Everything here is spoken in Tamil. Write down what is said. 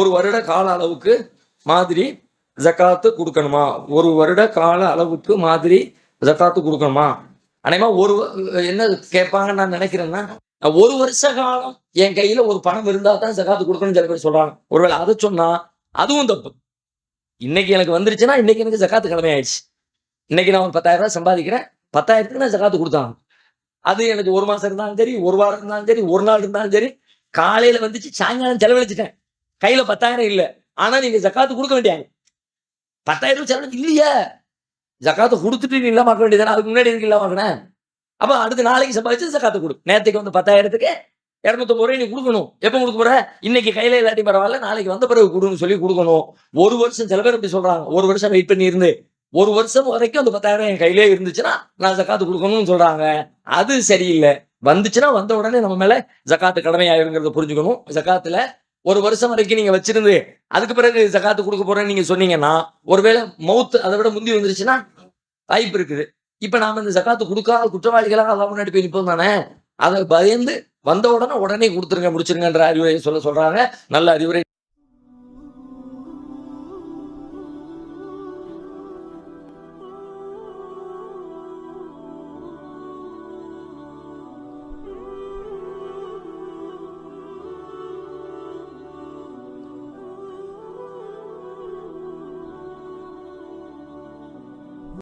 ஒரு வருட கால அளவுக்கு மாதிரி ஜக்காத்து கொடுக்கணுமா? ஒரு வருட கால அளவுக்கு மாதிரி ஜக்காத்து கொடுக்கணுமா? அனைமா ஒரு என்ன கேட்பாங்கன்னு நான் நினைக்கிறேன்னா ஒரு வருஷ காலம் என் கையில ஒரு பணம் இருந்தா தான் ஜக்காத்து கொடுக்கணும்னு சில பேர் சொல்றாங்க. ஒருவேளை அதை சொன்னா அதுவும் தப்பு. இன்னைக்கு எனக்கு வந்துருச்சுன்னா இன்னைக்கு எனக்கு ஜக்காத்து கடமை ஆயிடுச்சு இன்னைக்கு நான் ஒரு பத்தாயிரம் ரூபாய் சம்பாதிக்கிறேன். பத்தாயிரத்துக்கு நான் ஜக்காத்து கொடுத்தாங்க அது எனக்கு ஒரு மாசம் இருந்தாலும் சரி ஒரு வாரம் இருந்தாலும் சரி ஒரு நாள் இருந்தாலும் சரி காலையில வந்துச்சு சாயங்காலம் செலவழிச்சிட்டேன். கையில பத்தாயிரம் இல்ல. ஆனா நீங்க ஜக்காத்து கொடுக்க வேண்டியாங்க பத்தாயிரம் ரூபாய் செலவழிச்சு இல்லையே. ஜக்காத்தை கொடுத்துட்டு நீ இல்லாம ஆக்க வேண்டியதானே அதுக்கு முன்னாடி எதுக்கு இல்லாம ஆக்கினேன் அப்ப அடுத்து நாளைக்கு சம்பாதிச்சு ஜக்காத்து கொடு. நேற்றுக்கு வந்து பத்தாயிரத்துக்கு இரநூத்தம்பது ரூபாய் நீ கொடுக்கணும். எப்போ கொடுக்க போற? இன்னைக்கு கையில இல்லாட்டி பரவாயில்ல நாளைக்கு வந்த பிறகு கொடுன்னு சொல்லி கொடுக்கணும். ஒரு வருஷம் சில பேர் இப்படி சொல்றாங்க. ஒரு வருஷம் வெயிட் பண்ணி இருந்து ஒரு வருஷம் வரைக்கும் அந்த பத்தாயிரம் என் கையிலே இருந்துச்சுன்னா நான் ஜக்காத்து கொடுக்கணும்னு சொல்றாங்க. அது சரியில்லை. வந்துச்சுன்னா வந்த உடனே நம்ம மேல ஜக்காத்து கடமையாயிருங்கிறத புரிஞ்சுக்கணும். ஜக்காத்துல ஒரு வருஷம் வரைக்கும் நீங்க வச்சிருந்து அதுக்கு பிறகு ஜக்காத்து கொடுக்க போறேன்னு நீங்க சொன்னீங்கன்னா ஒருவேளை மவுத் அதை விட முந்தி வந்துருச்சுன்னா வாய்ப்பு இருக்குது. இப்ப நாம இந்த ஜக்காத்து கொடுக்காத குற்றவாளிகளாக அதான் முன்னாடி போய் நிற்போம் தானே? அதை பயந்து வந்த உடனே உடனே கொடுத்துருங்க முடிச்சிருங்கன்ற அறிவுரை சொல்ல சொல்றாங்க. நல்ல அறிவுரை.